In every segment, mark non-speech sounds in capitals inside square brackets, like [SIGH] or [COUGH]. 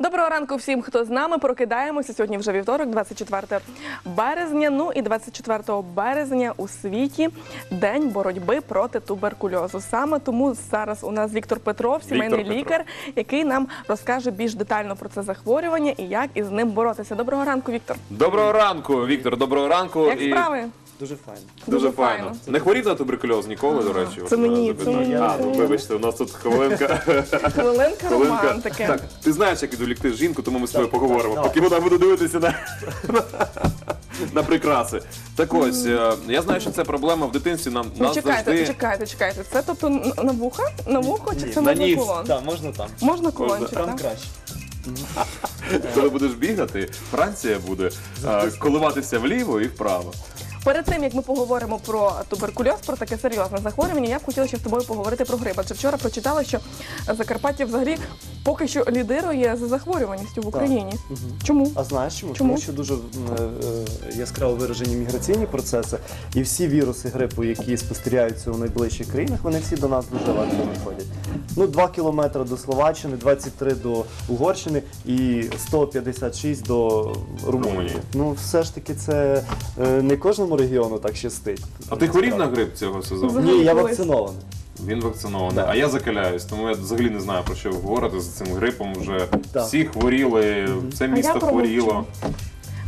Доброго ранку всім, хто з нами. Прокидаємося сьогодні вже вівторок, 24 березня. Ну і 24 березня у світі день боротьби проти туберкульозу. Саме тому зараз у нас Віктор Петров, сімейний Віктор лікар, який нам розкаже більш детально про це захворювання і як із ним боротися. Доброго ранку, Віктор. Доброго ранку, Віктор. Доброго ранку. Як справи? Дуже файно. Дуже, файно. Не хворів на туберкульоз ніколи, до речі. це от мені, мене це запитання. мені, А, ну, вибачте, у нас тут хвилинка. Хвилинка хвилинка. романтики. Так, ти знаєш, як відволікти жінку, тому ми з тобою поговоримо. так, Поки вона буде дивитися на, на прикраси. Так ось, е, я знаю, що це проблема в дитинстві. Нам Ну, нас чекайте, завжди чекайте, чекайте. Це тобто н- на вуха? На вухо чи Ні, це на можна ніс. кулон? Так, можна там. Можна кулончик, Там так? краще. [LAUGHS] коли будеш бігати, Франція буде е, коливатися вліво і вправо. Перед тим як ми поговоримо про туберкульоз, про таке серйозне захворювання, я б хотіла ще з тобою поговорити про грип. Адже вчора прочитала, що Закарпаття взагалі поки що лідирує за захворюваністю в Україні. Чому? А знаєш чому? Чому? Тому що дуже е, е, яскраво виражені міграційні процеси, і всі віруси грипу, які спостерігаються у найближчих країнах, вони всі до нас дуже легко виходять. Ну, 2 кілометри до Словаччини, 23 до Угорщини і 156 до Румунії. Румунії. Ну, все ж таки, це е, не кожному регіону так щастить. А ти хворів на грип цього сезону? Ні, я вакцинований. Він вакцинований, Да. а я закаляюсь, тому я взагалі не знаю про що ви говорите з цим грипом. Вже Так. всі хворіли, все А місто я хворіло.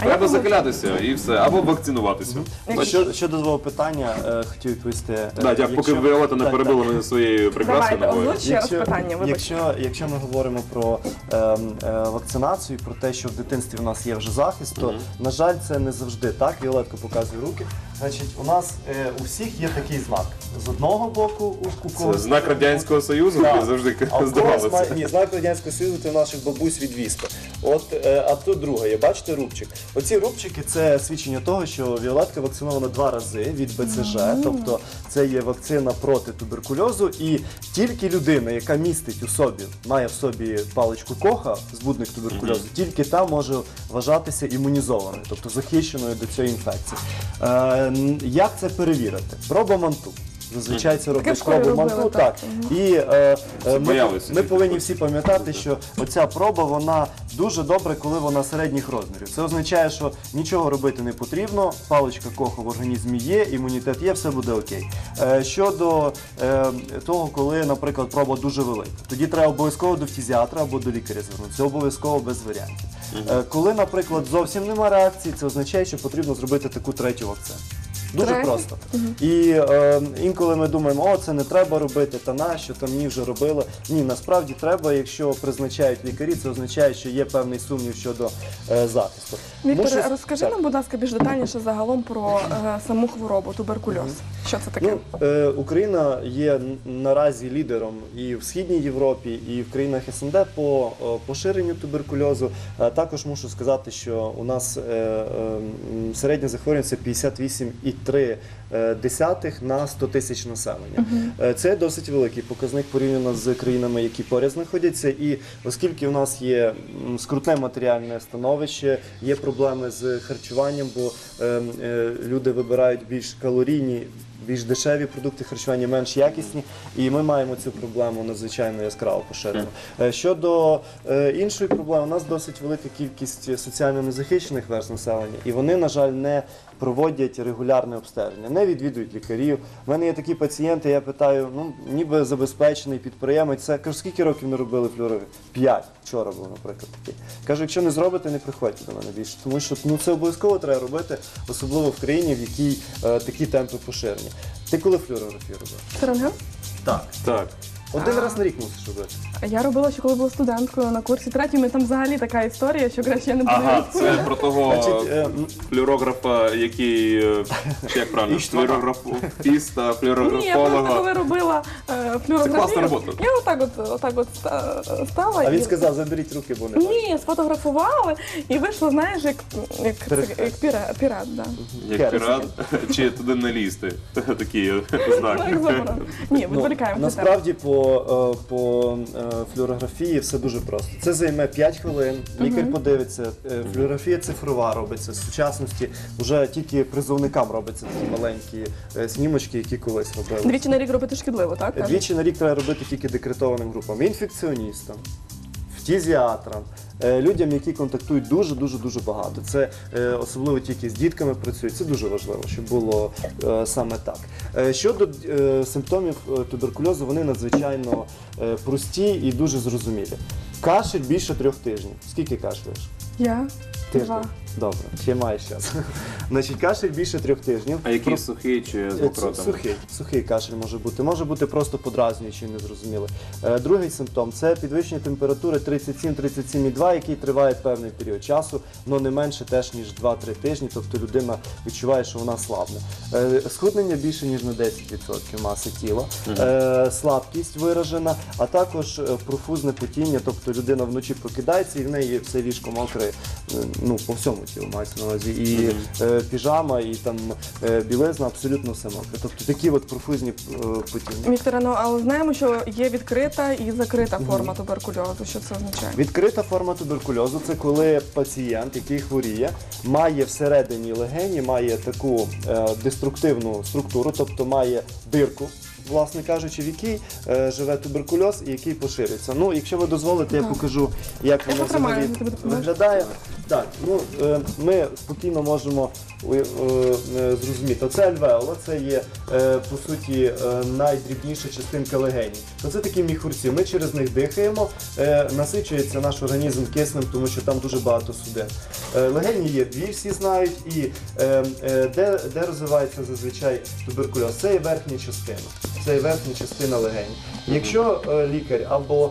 А я Треба промовчу. закалятися і все, або вакцинуватися. Якщо- Що, щодо твого питання, е, хотів відповісти. е, Да, дякую, поки якщо- Віолета не Так, перебила мене своєю прекрасною Давайте, новою. озвучте. Ще раз питання, вибачте. якщо, якщо ми говоримо про ем, е, вакцинацію, про те, що в дитинстві у нас є вже захист, то на жаль, це не завжди так. Віолетка показує руки. Значить, у нас е, у всіх є такий знак. З одного боку, у, у Це когось знак радянського союзу, Так. ми завжди а в [LAUGHS] когось здавалося. має- ні, знак радянського союзу це в наших бабусь від віспи. От, е, а тут друге, є, бачите рубчик. Оці рубчики це свідчення того, що Віолетка вакцинована два рази від БЦЖ, тобто це є вакцина проти туберкульозу, і тільки людина, яка містить у собі, має в собі паличку коха, збудник туберкульозу, тільки та може вважатися імунізованою, тобто захищеною до цієї інфекції. Е, як це перевірити? Проба манту. Зазвичай це роблять школі робили, манту, так. так. І е, е, ми, боялися. ми повинні всі пам'ятати, що оця проба вона дуже добре, коли вона середніх розмірів. Це означає, що нічого робити не потрібно. Паличка коху в організмі є, імунітет є, все буде окей. Е, щодо е, того, коли, наприклад, проба дуже велика, тоді треба обов'язково до фтізіатра або до лікаря звернутися. Обов'язково без варіантів. Е, коли, наприклад, зовсім нема реакції, це означає, що потрібно зробити таку третю вакцину. Дуже Третю? просто. І е, інколи ми думаємо, о, це не треба робити, та нащо, там мені вже робили. Ні, насправді треба, якщо призначають лікарі, це означає, що є певний сумнів щодо е, захисту. Вікторе, Мушу- розкажи так. нам, будь ласка, більш детальніше загалом про е, саму хворобу туберкульоз. Що це таке? Ну, е, Україна є н- наразі лідером і в східній Європі, і в країнах СНД по е, поширенню туберкульозу. Е, Також мушу сказати, що у нас е, е, м, середня захворюваність 58,3 е, десятих на 100 тисяч населення. Е, Це досить великий показник порівняно з країнами, які поряд знаходяться. І оскільки у нас є скрутне матеріальне становище, є проблеми з харчуванням, бо е, е, люди вибирають більш калорійні. Більш дешеві продукти харчування, менш якісні, і ми маємо цю проблему надзвичайно яскраво поширену. Щодо іншої проблеми, у нас досить велика кількість соціально незахищених верст населення, і вони, на жаль, не проводять регулярне обстеження, не відвідують лікарів. У мене є такі пацієнти, я питаю, ну ніби забезпечений підприємець. Це кажу, скільки років не робили флюорові? П'ять. Вчора був, наприклад, такий. Кажу, якщо не зробите, не приходьте до мене більше. Тому що ну це обов'язково треба робити, особливо в країні, в якій е, такі темпи поширені. Ти коли флюорографію робив? Рентген? Так. Так. Один раз на рік мусиш робити. Я робила ще коли була студенткою на курсі третьому, там взагалі така історія, що краще я не буду Ага, це про того Значить, е, м, флюорографа, який е, чи як правильно, Іштвана. флюорографіста, Ні, я просто флюорографолога. коли робила е, Це флюорографію, робота. я отак от, отак от ста- стала. а він і- сказав, заберіть руки, бо не бачу. Ні, сфотографували і вийшло, знаєш, як, як, Перехрест. як піра, пірат, да. Як пірат, чи туди не лізти. Такий знак. Заборонено. Ні, Ну, відволікаємося. насправді по, е, по е, флюорографії все дуже просто. Це займе 5 хвилин, лікар подивиться. Е, Флюорографія цифрова робиться. В сучасності вже тільки призовникам робиться такі маленькі снімочки, які колись робили. Двічі на рік робити шкідливо, так? Двічі на рік треба робити тільки декретованим групам. Інфекціоністам, фтізіатрам, е, людям, які контактують дуже дуже дуже багато. Це е, особливо тільки з дітками працюють. Це дуже важливо, щоб було е, саме так. Щодо симптомів туберкульозу, вони надзвичайно прості і дуже зрозумілі. Кашель більше трьох тижнів. Скільки кашляєш? Я Тиждень. два. Добре, ще маєш час. [LAUGHS] Значить, кашель більше трьох тижнів. А який сухий чи з Е, мокротами? Сухий, сухий кашель може бути. Може бути просто подразнюючий, незрозумілий. Е, Другий симптом це підвищення температури 37-37,2, який триває певний період часу, але не менше теж ніж 2-3 тижні. Тобто людина відчуває, що вона слабне. Е, Схуднення більше ніж на 10% маси тіла, Е, слабкість виражена, а також е, профузне потіння, тобто людина вночі прокидається і в неї все ліжко мокре, е, ну по всьому тілу мається на увазі. І е, піжама, і там е, білизна, абсолютно все мокре. Тобто такі от профузні е, потіння. Вікторе, ну але знаємо, що є відкрита і закрита форма туберкульозу. Що це означає? Відкрита форма туберкульозу це коли пацієнт, який хворіє, має всередині легені, має таку е, деструктивну структуру, тобто має дирку. Власне кажучи, в якій е, живе туберкульоз і який поширюється. Ну, якщо ви дозволите, я покажу, як воно потримаю, взагалі я тобі допоможу. виглядає. Так, ну е, ми спокійно можемо е, е, зрозуміти. Оце альвеола, це є по суті найдрібніша частинка легенів. Це такі міхурці. Ми через них дихаємо, насичується наш організм киснем, тому що там дуже багато судин. Легені є дві, всі знають, і де, де розвивається зазвичай туберкульоз? Це є верхня частина. Це є верхня частина легень. Якщо лікар або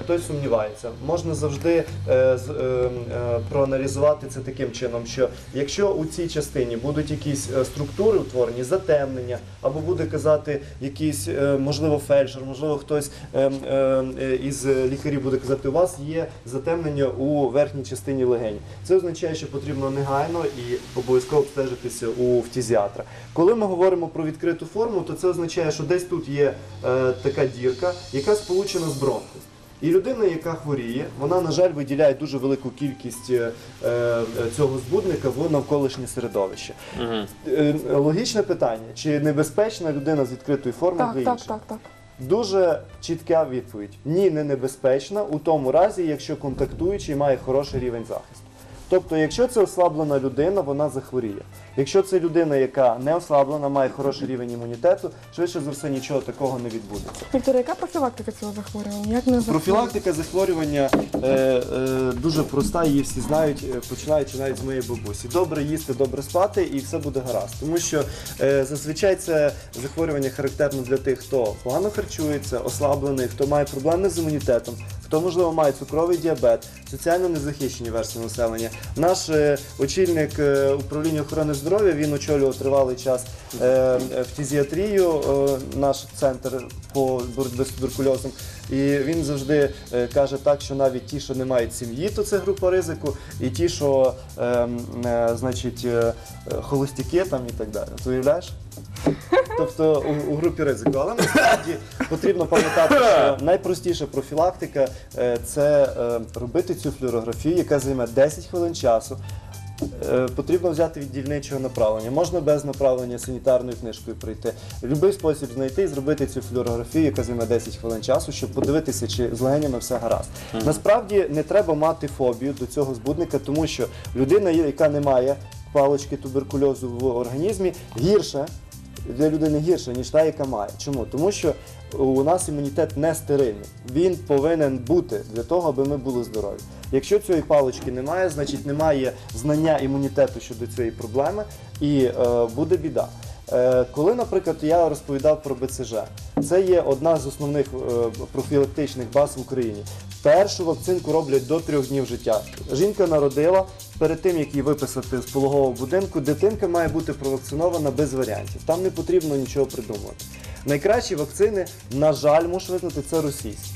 хтось сумнівається, можна завжди е, е, е, проаналізувати це таким чином, що якщо у цій частині будуть якісь е, структури утворені, затемнення, або буде казати якийсь, е, можливо, фельдшер, можливо, хтось е, е, е, із лікарів буде казати, у вас є затемнення у верхній частині легень. Це означає, що потрібно негайно і обов'язково обстежитися у фтізіатра. Коли ми говоримо про відкриту форму, то це означає, що десь тут є е, така дірка, яка сполучена з бронхом. І людина, яка хворіє, вона, на жаль, виділяє дуже велику кількість е, е, цього збудника в навколишнє середовище. Е, Логічне питання: чи небезпечна людина з відкритою формою Так, для так, інших? так, так. Дуже чітка відповідь: ні, не небезпечна у тому разі, якщо контактуючий має хороший рівень захисту. Тобто, якщо це ослаблена людина, вона захворіє. Якщо це людина, яка не ослаблена, має хороший рівень імунітету, швидше за все нічого такого не відбудеться. Вікторе, яка профілактика цього захворювання? Як не? Профілактика захворювання е, е, дуже проста, її всі знають, е, починаючи навіть з моєї бабусі. Добре їсти, добре спати, і все буде гаразд. Тому що е, зазвичай це захворювання характерно для тих, хто погано харчується, ослаблений, хто має проблеми з імунітетом, хто можливо має цукровий діабет, соціально незахищені версії населення. Наш е, очільник е, управління охорони здоров'я він очолював тривалий час е, е, фтизіатрію, наш центр по боротьбі з туберкульозом. І він завжди каже так, що навіть ті, що не мають сім'ї, то це група ризику, і ті, що ем, е, значить, холостяки там і так далі. Ти уявляєш? Тобто у, у групі ризику. Але насправді потрібно пам'ятати, що [LAUGHS] найпростіша профілактика е, це е, робити цю флюорографію, яка займе 10 хвилин часу. Е, Потрібно взяти від дільничого направлення. Можна без направлення санітарною книжкою прийти. Любий спосіб знайти і зробити цю флюорографію, яка займе 10 хвилин часу, щоб подивитися, чи з легенями все гаразд. Насправді не треба мати фобію до цього збудника, тому що людина, яка не має палички туберкульозу в організмі, гірше для людини гірше, ніж та, яка має. Чому? Тому що у нас імунітет не стерильний. Він повинен бути для того, аби ми були здорові. Якщо цієї палички немає, значить немає знання імунітету щодо цієї проблеми, і е, буде біда. Е, коли, наприклад, я розповідав про БЦЖ, це є одна з основних е, профілактичних баз в Україні. Першу вакцинку роблять до трьох днів життя. Жінка народила перед тим, як її виписати з пологового будинку, дитинка має бути провакцинована без варіантів. Там не потрібно нічого придумувати. Найкращі вакцини, на жаль, мушу визнати, це російські.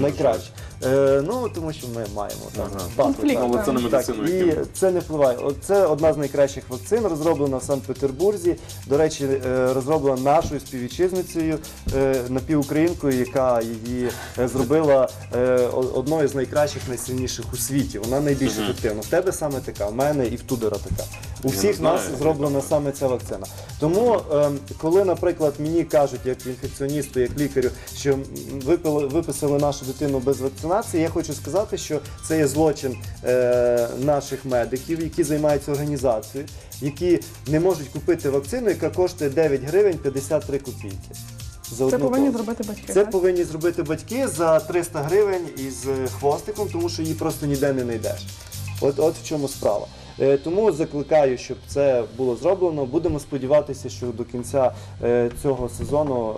Найкраще. Е, ну, тому що ми маємо там Ага. Конфлікт, так. Але це не Так. Так, і це не впливає. От Це одна з найкращих вакцин, розроблена в Санкт-Петербурзі. До речі, е, розроблена нашою співвітчизницею, е, напівукраїнкою, яка її е, зробила е, о- одною з найкращих, найсильніших у світі. Вона найбільш ефективна. В тебе саме така, в мене і в Тудора така. У Я всіх знаю, нас зроблена саме ця вакцина. Тому, ем, коли, наприклад, мені кажуть, як інфекціоністу, як лікарю, що м, випили, виписали нашу дитину без вакцинації, я хочу сказати, що це є злочин е, наших медиків, які займаються організацією, які не можуть купити вакцину, яка коштує 9 гривень 53 копійки. За Це одну повинні дозу. зробити батьки. Це так? повинні зробити батьки за 300 гривень із хвостиком, тому що її просто ніде не знайдеш. От, от в чому справа. Е, Тому закликаю, щоб це було зроблено. Будемо сподіватися, що до кінця е, цього сезону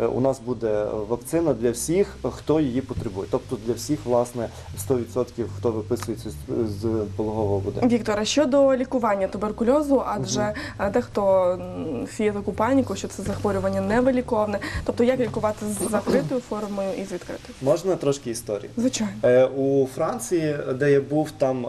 е, у нас буде вакцина для всіх, хто її потребує. Тобто для всіх, власне, 100% хто виписується з, пологового будинку. Віктора, щодо лікування туберкульозу, адже е, дехто сіє таку паніку, що це захворювання невиліковне. Тобто, як лікувати з закритою формою і з відкритою? Можна трошки історії? Звичайно. У Франції, де я був, там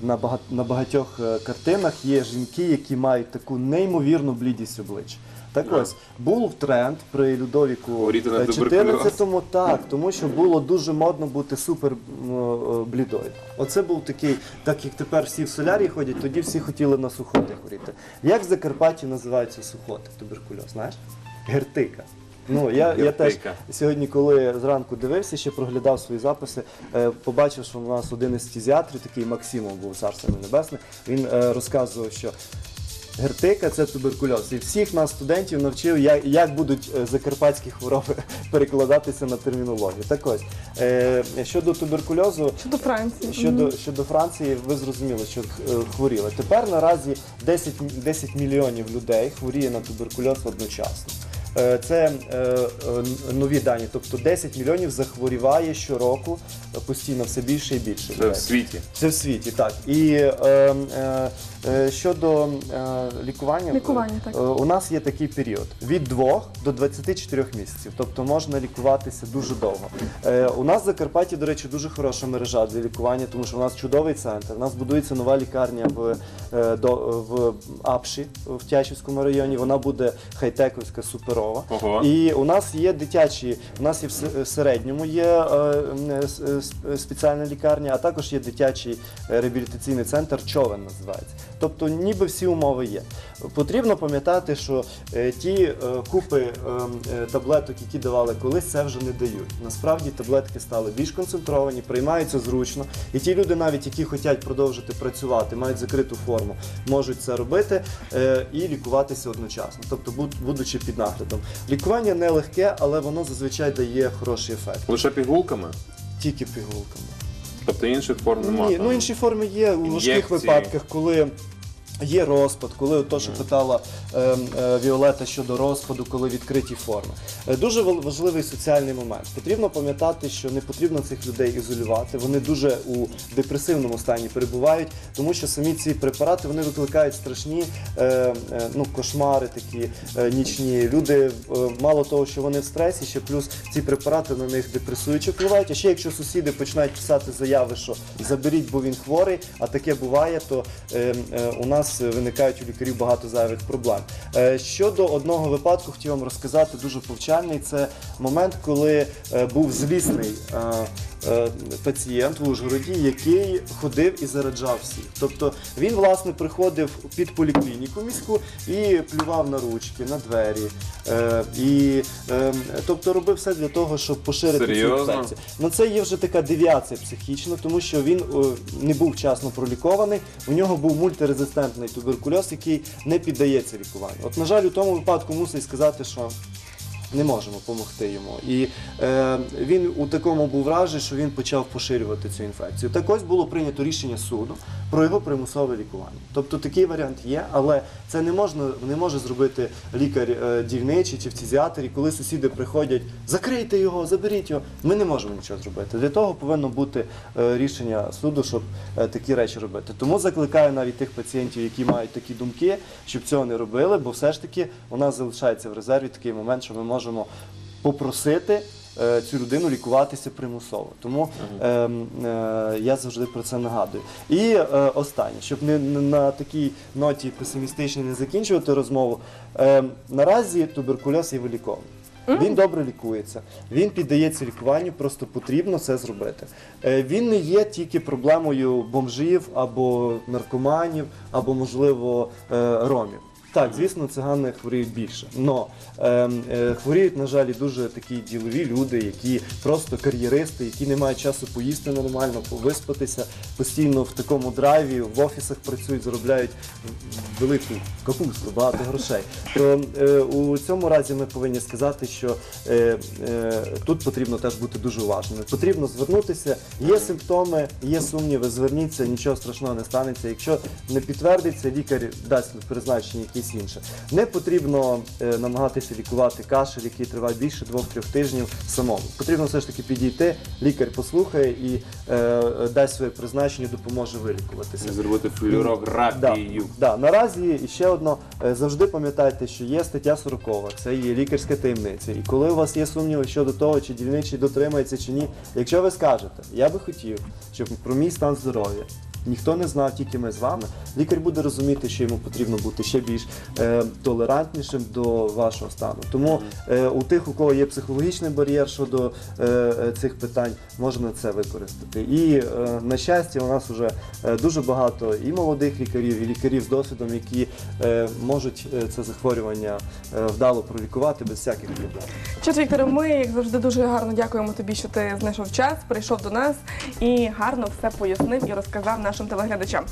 на багат- на багатьох е, картинах є жінки, які мають таку неймовірну блідість обличчя. Так ось був тренд при Людовіку Хворіти на е, 14-му, так, тому що було дуже модно бути супер м, е, блідою. Оце був такий, так як тепер всі в солярі ходять, тоді всі хотіли на сухоти хворіти. Як в Закарпатті називаються сухоти, туберкульоз, знаєш? Гертика. Ну, я, я теж. Сьогодні, коли зранку дивився, ще проглядав свої записи, е, побачив, що у нас один із фтизіатрів, такий Максимов був царство небесне. Він е, розказував, що гертика це туберкульоз. І всіх нас, студентів, навчив, як, як будуть е, закарпатські хвороби [LAUGHS] перекладатися на термінологію. Так ось е, щодо туберкульозу. Щодо Франції. Щодо, Мгм. щодо Франції, ви зрозуміли, що е, хворіли. Тепер наразі 10, м- 10 мільйонів людей хворіє на туберкульоз одночасно. Е, Це е, е, нові дані, тобто 10 мільйонів захворіває щороку постійно все більше і більше. Це в світі. Це в світі, так. І е, щодо е, лікування, Лікування, так. е, у нас є такий період від 2 до 24 місяців. Тобто можна лікуватися дуже довго. Е, у нас в Закарпатті, до речі, дуже хороша мережа для лікування, тому що у нас чудовий центр. У нас будується нова лікарня в, е, до, в Апші в Тячівському районі. Вона буде хай-тековська, суперова. Ого. І у нас є дитячі, у нас є в с- в середньому є е, е, с- е, спеціальна лікарня, а також є дитячий е, реабілітаційний центр Човен називається. Тобто, ніби всі умови є. Потрібно пам'ятати, що е, ті е, купи е, таблеток, які давали колись, це вже не дають. Насправді таблетки стали більш концентровані, приймаються зручно. І ті люди, навіть які хочуть продовжити працювати, мають закриту форму, можуть це робити і лікуватися одночасно, тобто буд- будучи під наглядом. Лікування не легке, але воно зазвичай дає хороший ефект. Лише пігулками? Тільки пігулками. Тобто інших форм немає. Ні, ну інші форми є у важких випадках, коли. Є розпад, коли то, що питала е, е, Віолета щодо розпаду, коли відкриті форми. Е, дуже важливий соціальний момент. Потрібно пам'ятати, що не потрібно цих людей ізолювати. Вони дуже у депресивному стані перебувають, тому що самі ці препарати вони викликають страшні е, е, ну, кошмари, такі е, нічні. Люди е, мало того, що вони в стресі, ще плюс ці препарати на них депресуючи впливають. А ще якщо сусіди починають писати заяви, що заберіть, бо він хворий, а таке буває, то е, е, у нас виникають у лікарів багато зайвих проблем. Е, щодо одного випадку, хотів вам розказати дуже повчальний. Це момент, коли е, був злісний. Е, Пацієнт в Ужгороді, який ходив і зараджав всіх. Тобто він, власне, приходив під поліклініку міську і плював на ручки, на двері. Е, і, е, тобто робив все для того, щоб поширити цю інфекцію. Ну це є вже така девіація психічна, тому що він не був вчасно пролікований. У нього був мультирезистентний туберкульоз, який не піддається лікуванню. От, на жаль, у тому випадку мусить сказати, що. Не можемо допомогти йому. І е, він у такому був вражений, що він почав поширювати цю інфекцію. Так ось було прийнято рішення суду про його примусове лікування. Тобто такий варіант є, але це не можна не може зробити лікар е, дільничий чи фтизіатр, і коли сусіди приходять, закрийте його, заберіть його. Ми не можемо нічого зробити. Для того повинно бути е, рішення суду, щоб е, такі речі робити. Тому закликаю навіть тих пацієнтів, які мають такі думки, щоб цього не робили, бо все ж таки у нас залишається в резерві такий момент, що ми можемо попросити. е, Цю людину лікуватися примусово, тому е, е, я завжди про це нагадую. І е, останнє, щоб не, не на такій ноті песимістичній не закінчувати розмову. Е, наразі туберкульоз є виліковним. Він добре лікується. Він піддається лікуванню, просто потрібно це зробити. Е, Він не є тільки проблемою бомжів або наркоманів, або, можливо, е, ромів. Так, звісно, цигани хворіють більше. Но ем, е, хворіють, на жаль, і дуже такі ділові люди, які просто кар'єристи, які не мають часу поїсти нормально, виспатися, постійно в такому драйві, в офісах працюють, заробляють велику капусту, багато грошей. То е, у цьому разі ми повинні сказати, що е, е, тут потрібно теж бути дуже уважними. Потрібно звернутися. Є симптоми, є сумніви, зверніться, нічого страшного не станеться. Якщо не підтвердиться, лікар дасть призначення якесь інше. Не потрібно е, намагатися лікувати кашель, який триває більше двох-трьох тижнів самому. Потрібно все ж таки підійти, лікар послухає і е, дасть своє призначення, допоможе вилікуватися. Зробити флюорографію. да. Наразі ще одно е, завжди пам'ятайте, що є стаття 40, це є лікарська таємниця. І коли у вас є сумніви щодо того, чи дільничий дотримається чи ні, якщо ви скажете, я би хотів, щоб про мій стан здоров'я. Ніхто не знав, тільки ми з вами. Лікар буде розуміти, що йому потрібно бути ще більш е, толерантнішим до вашого стану. Тому е, у тих, у кого є психологічний бар'єр щодо е, е, цих питань, можна це використати. І е, на щастя, у нас вже е, дуже багато і молодих лікарів, і лікарів з досвідом, які е, можуть е, це захворювання вдало пролікувати без всяких проблем. Ж, Вікторе, ми, як завжди, дуже гарно дякуємо тобі, що ти знайшов час, прийшов до нас і гарно все пояснив і розказав нашим телеглядачам.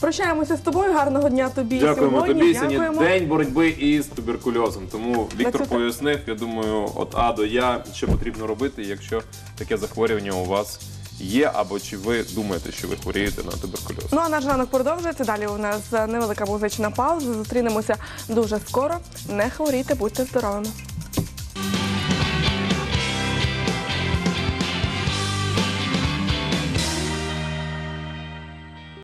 Прощаємося з тобою. Гарного дня тобі Дякуємо сьогодні. тобі. Сьогодні Дякуємо. день боротьби із туберкульозом. Тому Віктор 20. пояснив, я думаю, от А до Я, що потрібно робити, якщо таке захворювання у вас є, або чи ви думаєте, що ви хворієте на туберкульоз. Ну а наш ранок продовжується. Далі у нас невелика музична пауза. Зустрінемося дуже скоро. Не хворійте, будьте здоровими.